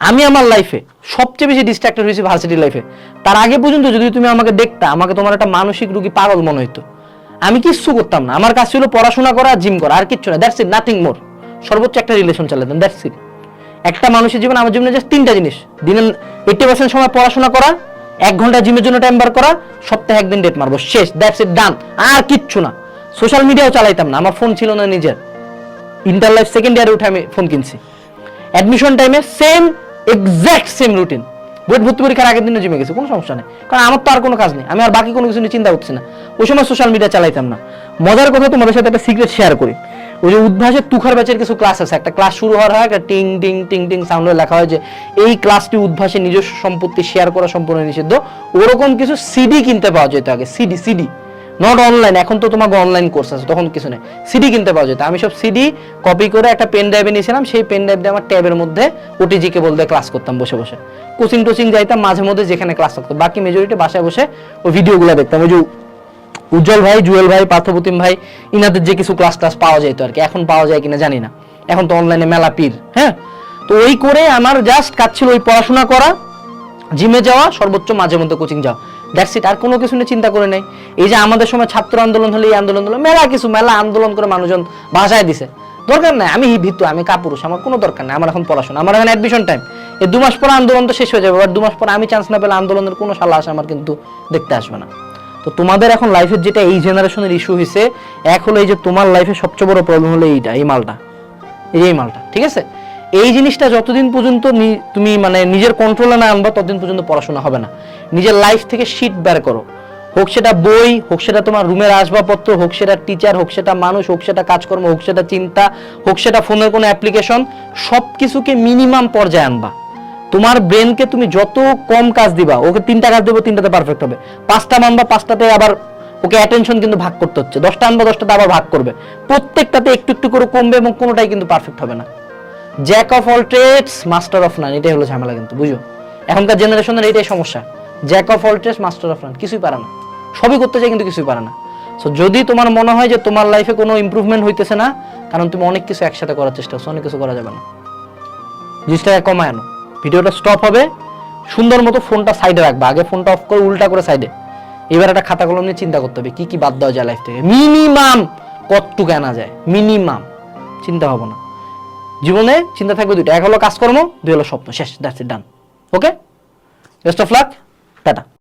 আমি আমার লাইফে সবচেয়ে বেশি ডিস্ট্রাক্টেড হয়েছি ভার্সিটি লাইফে তার আগে পর্যন্ত যদি তুমি আমাকে দেখতা, আমাকে তোমার একটা মানসিক রুগী পাগল মনে হইতো। আমি কিচ্ছু করতাম না। আমার কাজ ছিল পড়াশোনা করা জিম করা, আর কিচ্ছু না। দ্যাটস ইট নাথিং মোর সর্বোচ্চ একটা রিলেশন চালাতাম দ্যাটস ইট একটা মানুষের জীবন আমার জীবনে জাস্ট তিনটা জিনিস। দিনে এইটি পার্সেন্ট সময় পড়াশোনা করা, এক ঘণ্টা জিমের জন্য টাইম বার করা, সপ্তাহে একদিন ডেট মারবো। শেষ দ্যাটস ইট ডান আর কিচ্ছু না। সোশ্যাল মিডিয়াও চালাইতাম না। আমার ফোন ছিল না নিজের। ইন্টার লাইফ সেকেন্ড ইয়ারে উঠে আমি ফোন কিনছি। অ্যাডমিশন টাইমে same exact same routine BUET ভর্তি পরীক্ষার আগের দিনে জিমে গেছে, কোনো সমস্যা নেই। কারণ আমার তো আর কোনো কাজ নেই, আমি আর বাকি কোনো কিছু নিয়ে চিন্তা করছি না। ওই সময় সোশ্যাল মিডিয়া চালাইতাম না। মজার কথা, তোমাদের সাথে একটা সিক্রেট শেয়ার করি। ওই যে উদ্ভাসের তুখার ব্যাচের কিছু ক্লাস আছে, একটা ক্লাস শুরু হওয়ার হয় একটা টিং টিং টিং টিং সাউন্ডে লেখা হয় যে, এই ক্লাসটি উদ্ভাসের নিজস্ব সম্পত্তি শেয়ার করা সম্পূর্ণ নিষিদ্ধ। ওরকম কিছু সিডি কিনতে পাওয়া যেত আগে সিডি সিডি নট অনলাইন এখন তো তোমাকে অনলাইন কোর্স আছে, তখন কিছু নেই। সিডি কিনতে পাওয়া যেত। আমি সব সিডি কপি করে একটা পেন ড্রাইভে নিয়েছিলাম, সেই পেন ড্রাইভ দিয়ে আমার ট্যাবের মধ্যে ওটিজি কেবল দিয়ে ক্লাস করতাম বসে বসে। কোচিং টোচিং যাইতাম, মাঝে মধ্যে যেখানে ক্লাস থাকতো। বাকি মেজরিটি বাসায় বসে ওই ভিডিওগুলো দেখতাম। ওই যে উজ্জ্বল ভাই, জুয়েল ভাই, পার্থপ্রতিম ভাই, ইনাদের যে কিছু ক্লাস ক্লাস পাওয়া যেত আর কি। এখন পাওয়া যায় কিনা জানি না। এখন তো অনলাইনে মেলা পীর হ্যাঁ? তো ওই করে আমার জাস্ট কাজ ছিল ওই পড়াশোনা করা জিমে যাওয়া, সর্বোচ্চ মাঝে মধ্যে কোচিং যাওয়া। দ্যাটস ইট আর কোনো কিছু নিয়ে চিন্তা করে নাই। এই যে আমাদের সময় ছাত্র আন্দোলন হলে, এই আন্দোলন হলো, মেলা কিছু, মেলা আন্দোলন করে মানুষজন ভাষায় দিছে। দরকার নাই, আমি ভিতু আমি কাপুরুষ, আমার কোনো দরকার নাই, আমার এখন পড়াশোনা, আমার এখন অ্যাডমিশন টাইম এই দু মাস পর আন্দোলন তো শেষ হয়ে যাবে আর দু মাস পর আমি চান্স না পেলে আন্দোলনের কোনো সালা আসে আমার কিন্তু দেখতে আসবে না। তো তোমাদের এখন লাইফের যেটা এই জেনারেশনের ইস্যু হয়েছে এক হলো এই যে তোমার লাইফে সবচেয়ে বড় প্রবলেম হলো এইটা, এই মালটা। এই মালটা, ঠিক আছে? এই জিনিসটা যতদিন পর্যন্ত তুমি মানে নিজের কন্ট্রোলে না আনবা, ততদিন পর্যন্ত পড়াশোনা হবে না। নিজের লাইফ থেকে শীট বের করো। হোক সেটা বই, হোক সেটা তোমার রুমের আসবাবপত্র, হোক সেটা টিচার হোক সেটা মানুষ, হোক সেটা কাজকর্ম, হোক সেটা চিন্তা, হোক সেটা ফোনের কোনো অ্যাপ্লিকেশন সব কিছুকে মিনিমাম পর্যায়ে আনবা। তোমার ব্রেনকে তুমি যত কম কাজ দিবা, ওকে তিনটা কাজ দেবো, তিনটাতে পারফেক্ট হবে। পাঁচটা মানবা, পাঁচটাতে আবার ওকে অ্যাটেনশন কিন্তু ভাগ করতে হচ্ছে। দশটা আনবা, দশটাতে আবার ভাগ করবে। প্রত্যেকটাতে একটু একটু করে কমবে এবং কোনোটাই কিন্তু পারফেক্ট হবে না। Jack of all trades master of none এটাই হলো ঝামেলা কিন্তু বুঝো এখনকার জেনারেশনের এটাই সমস্যা। Jack of all trades master of none কিছুই পারে না। সবই করতে চাই কিন্তু কিছুই পারে না। সো যদি তোমার মনে হয় যে তোমার লাইফে কোনো ইমপ্রুভমেন্ট হইতেছে না, কারণ তুমি অনেক কিছু একসাথে করার চেষ্টা করছ, অনেক কিছু করা যাবে না। জিনিসটাকে কমায় আনো। ভিডিওটা স্টপ হবে, সুন্দর মতো ফোনটা সাইডে রাখবা। আগে ফোনটা অফ করে উল্টা করে সাইডে এবার একটা খাতা কলম নিয়ে চিন্তা করতে হবে, কি কি বাদ দেওয়া যায় লাইফ থেকে। মিনিমাম কতটুকু আনা যায়? মিনিমাম চিন্তা হব না। জীবনে চিন্তা থাকবে দুইটা। এক হলো কাজকর্ম, দুই হলো স্বপ্ন। শেষ that's it done okay best of luck tata.